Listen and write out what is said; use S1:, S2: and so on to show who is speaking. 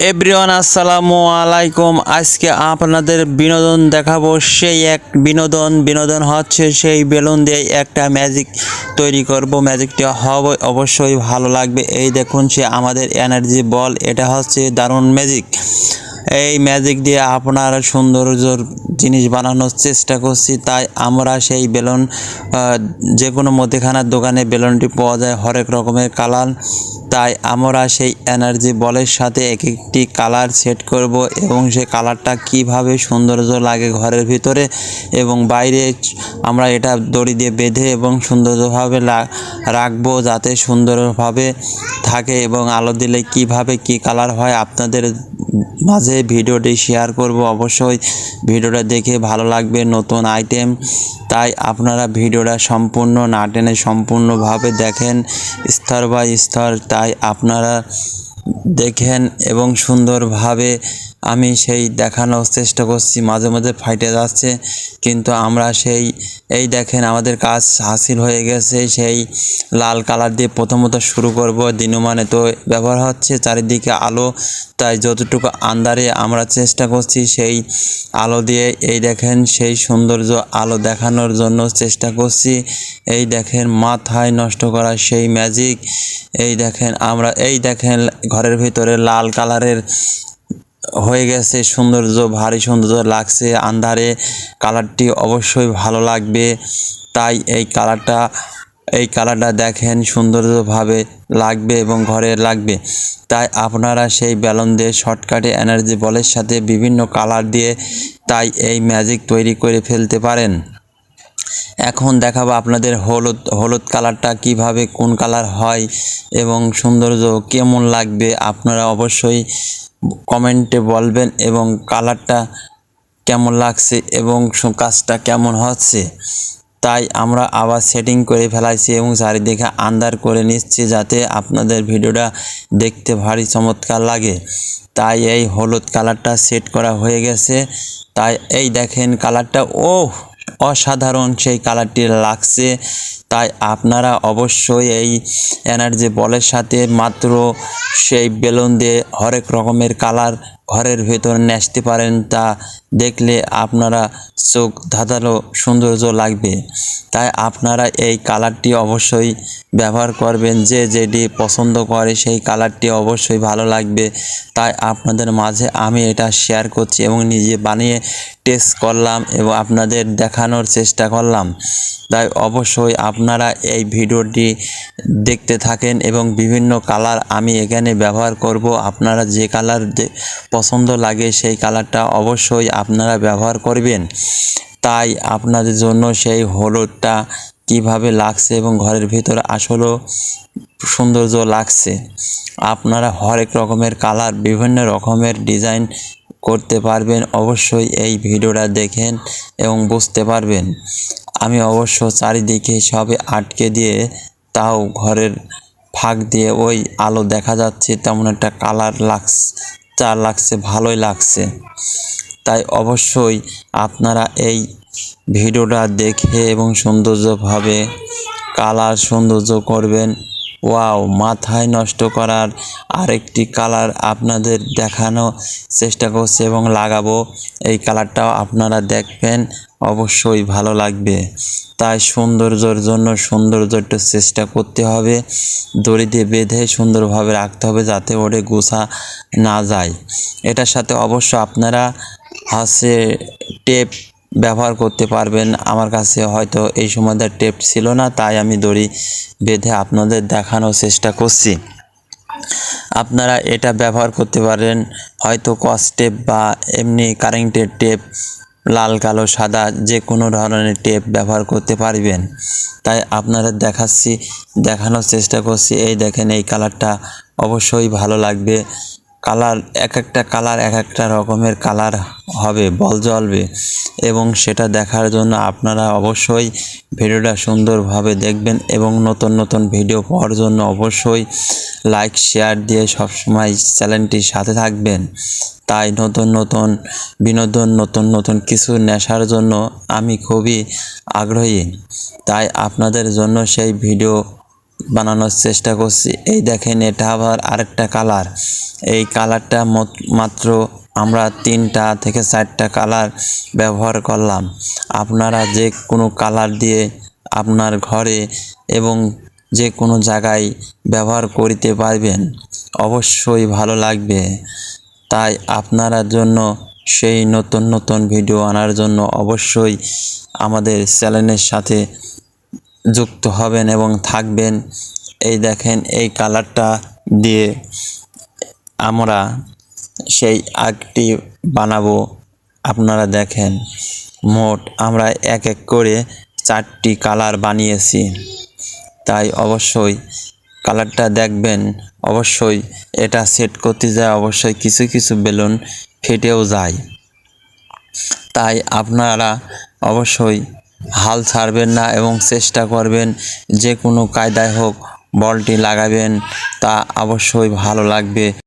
S1: Everyone আসসালামু আলাইকুম আজকে আপনাদের বিনোদন দেখাবো। সেই এক বিনোদন বিনোদন হচ্ছে সেই বেলুন দিয়ে একটা ম্যাজিক তৈরি করব। ম্যাজিকটা হবে অবশ্যই ভালো লাগবে। এই দেখুন সে আমাদের এনার্জি বল এটা হচ্ছে দারুণ ম্যাজিক এই ম্যাজিক দিয়ে আপনারা সৌন্দর্যর জিনিস বানানোর চেষ্টা করছি, তাই আমরা সেই বেলুন যে কোনো মুদিখানার দোকানে বেলুনটি পাওয়া যায় হরেক রকমের কালার। তাই আমরা সেই এনার্জি বলের সাথে এক একটি কালার সেট করব এবং সেই কালারটা কীভাবে সৌন্দর্য লাগে ঘরের ভিতরে এবং বাইরে আমরা এটা দড়ি দিয়ে বেঁধে এবং সৌন্দর্যভাবে রাখব যাতে সুন্দরভাবে থাকে এবং আলো দিলে কীভাবে কি কালার হয় আপনাদের মাঝে ভিডিওটি শেয়ার করব, অবশ্যই ভিডিওটা দেখে ভালো লাগবে নতুন আইটেম তাই আপনারা ভিডিওটা সম্পূর্ণ না টেনে সম্পূর্ণভাবে দেখেন, স্তর বাই স্তর। তাই আপনারা দেখেন এবং সুন্দরভাবে আমি সেই দেখানোর চেষ্টা করছি, মাঝে মাঝে ফাইটে যাচ্ছে, কিন্তু আমরা সেই, এই দেখেন আমাদের কাজ হাসিল হয়ে গেছে, সেই লাল কালার দিয়ে প্রথমত শুরু করব, দিনুমানে তো ব্যবহার হচ্ছে, চারিদিকে আলো, তাই যতটুকু আন্দারে আমরা চেষ্টা করছি, সেই আলো দিয়ে, এই দেখেন সেই সৌন্দর্য আলো দেখানোর জন্য চেষ্টা করছি, এই দেখেন মাথায় নষ্ট করা সেই ম্যাজিক এই দেখেন আমরা, এই দেখেন ঘরের ভিতরে লাল কালারের হয়ে গেছে, সৌন্দর্য, ভারী সৌন্দর্য লাগছে, আন্ধারে কালারটি অবশ্যই ভালো লাগবে। তাই এই কালারটা এই কালারটা দেখেন সৌন্দর্যভাবে লাগবে এবং ঘরে লাগবে। তাই আপনারা সেই বেলুন দিয়ে শর্টকাটে এনার্জি বলের সাথে বিভিন্ন কালার দিয়ে তাই এই ম্যাজিক তৈরি করে ফেলতে পারেন। এখন দেখাবো আপনাদের হলুদ হলুদ কালারটা কীভাবে, কোন কালার হয় এবং সৌন্দর্য কেমন লাগবে, আপনারা অবশ্যই কমেন্টে বলবেন এবং কালারটা কেমন লাগছে এবং কাজটা কেমন হচ্ছে। তাই আমরা আবার সেটিং করে ফেলাইছি এবং চারিদিকে আন্দার করে নিচ্ছি যাতে আপনাদের ভিডিওটা দেখতে ভারী চমৎকার লাগে। তাই এই হলুদ কালারটা সেট করা হয়ে গেছে। তাই এই দেখেন কালারটা ও অসাধারণ সেই কালারটি লাগছে। তাই আপনারা অবশ্যই এই এনার্জি বলের সাথে মাত্র সেই বেলুন দিয়ে হরেক রকমের কালার ঘরের ভেতর নেসতে পারেন তা দেখলে আপনারা চোখ ধাঁধালো সৌন্দর্য লাগবে। তাই আপনারা এই কালারটি অবশ্যই ব্যবহার করবেন, যে যেটি পছন্দ করে সেই কালারটি অবশ্যই ভালো লাগবে। তাই আপনাদের মাঝে আমি এটা শেয়ার করছি এবং নিজে বানিয়ে টেস্ট করলাম এবং আপনাদের দেখানোর চেষ্টা করলাম। তাই অবশ্যই আপনারা এই ভিডিওটি দেখতে থাকেন এবং বিভিন্ন কালার আমি এখানে ব্যবহার করব। আপনারা যে কালার পছন্দ লাগে সেই কালারটা অবশ্যই আপনারা ব্যবহার করবেন। তাই আপনাদের জন্য সেই হলুদটা কীভাবে লাগছে এবং ঘরের ভিতরে আসলেও সৌন্দর্য লাগছে। আপনারা হরেক রকমের কালার, বিভিন্ন রকমের ডিজাইন করতে পারবেন। অবশ্যই এই ভিডিওটা দেখেন এবং বুঝতে পারবেন। আমি অবশ্য চারিদিকে সবে আটকে দিয়ে তাও ঘরের ফাঁক দিয়ে ওই আলো দেখা যাচ্ছে, তেমন একটা কালার লাগছে চা লাগছে, ভালোই লাগছে। তাই অবশ্যই আপনারা এই ভিডিওটা দেখে এবং সৌন্দর্যভাবে কালার সৌন্দর্য করবেন। ওয়াও, মাথায় নষ্ট করার আরেকটি কালার আপনাদের দেখানো চেষ্টা করছে এবং লাগাবো। এই কালারটাও আপনারা দেখবেন। অবশ্যই ভালো লাগবে। তাই সৌন্দর্যর জন্য সৌন্দর্য একটু চেষ্টা করতে হবে। দড়ি দিয়ে বেঁধে সুন্দরভাবে রাখতে হবে যাতে ওরে গোছা না যায়। এটার সাথে অবশ্য আপনারা হচ্ছে টেপ ব্যবহার করতে পারবেন। আমার কাছে হয়তো এই সময়টা টেপ ছিল না, তাই আমি দড়ি বেঁধে আপনাদের দেখানোর চেষ্টা করছি। আপনারা এটা ব্যবহার করতে পারেন। হয়তো কস টেপ বা এমনি কারেন্টের টেপ লাল, কালো, সাদা যে কোনো ধরনের টেপ ব্যবহার করতে পারবেন। তাই আপনারা দেখাচ্ছি, দেখানোর চেষ্টা করছি। এই দেখেন, এই কালারটা অবশ্যই ভালো লাগবে। কালার, এক একটা কালার এক একটা রকমের কালার হবে, বল জ্বলবে। এবং সেটা দেখার জন্য আপনারা অবশ্যই ভিডিওটা সুন্দরভাবে দেখবেন এবং নতুন নতুন ভিডিও পাওয়ার জন্য অবশ্যই লাইক শেয়ার দিয়ে সবসময় চ্যানেলটির সাথে থাকবেন। তাই নতুন নতুন বিনোদন, নতুন নতুন কিছু নেশার জন্য আমি খুবই আগ্রহী। তাই আপনাদের জন্য সেই ভিডিও বানানোর চেষ্টা করছি। এই দেখেন, এটা আবার আরেকটা কালার। এই কালারটা মত- মাত্র আমরা তিনটা থেকে চারটা কালার ব্যবহার করলাম। আপনারা যে কোনো কালার দিয়ে আপনার ঘরে এবং যে কোনো জায়গায় ব্যবহার করিতে পারবেন। অবশ্যই ভালো লাগবে। তাই আপনারা জন্য সেই নতুন নতুন ভিডিও আনার জন্য অবশ্যই আমাদের চ্যানেলের সাথে যুক্ত হবেন এবং থাকবেন। এই দেখেন, এই কালারটা দিয়ে আমরা সেই আগটি বানাবো। আপনারা দেখেন, মোট আমরা এক এক করে চারটি কালার বানিয়েছি। তাই অবশ্যই কালারটা দেখবেন। অবশ্যই এটা সেট করতে যায়, অবশ্যই কিছু কিছু বেলুন ফেটেও যায়। তাই আপনারা অবশ্যই হাল ছাড়বেন না এবং চেষ্টা করবেন যে কোনো কায়দায় হোক বলটি লাগাবেন, তা অবশ্যই ভালো লাগবে।